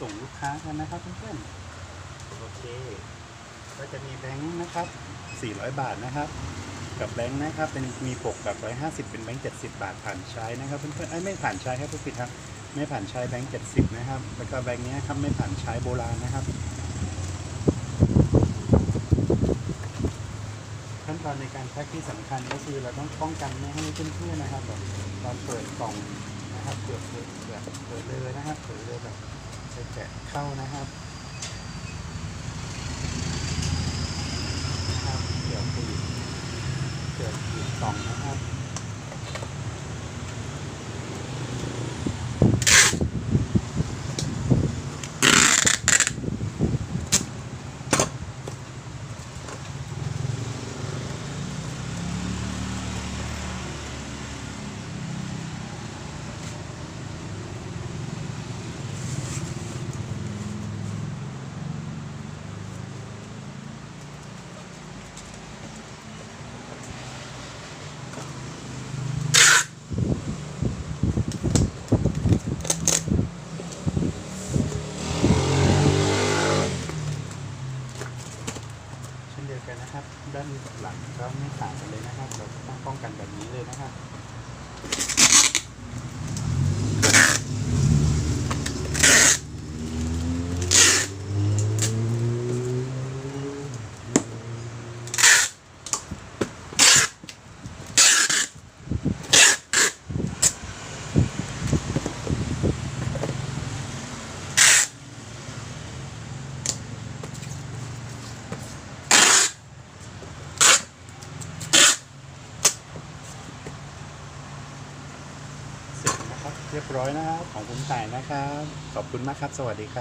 ส่งลูกค้ากันนะครับเพื่อนๆโอเค ก็จะมีแบงค์นะครับ 400 บาทนะครับ กับแบงค์นะครับ เป็นมีปกแบบ 150 เป็นแบงค์ 70 บาทผ่านใช้นะครับเพื่อนๆไอ้ยไม่ผ่านใช้ครับผู้ผิดครับ ไม่ผ่านใช้แบงค์ 70 นะครับ แล้วก็แบงค์นี้ครับไม่ผ่านใช้โบราณนะครับขั้นตอนในการแพ็คที่สำคัญก็คือเราต้องป้องกันไม่ให้เพื่อนๆนะครับแบบตอนเปิดกล่องนะครับเปิดเปิดแบบเปิดเลยนะครับเปิดเลยแบบ จะแกะเข้านะครับครับเดี๋ยวตีเกิดขีดกสองนะครับ เดียวกันนะครับ ด้านหลังก็ไม่ต่างกันเลยนะครับ เราต้องป้องกันแบบนี้เลยนะครับ ครับ เรียบร้อยนะครับ ของคุณต่ายนะครับ ขอบคุณมากครับ สวัสดีครับ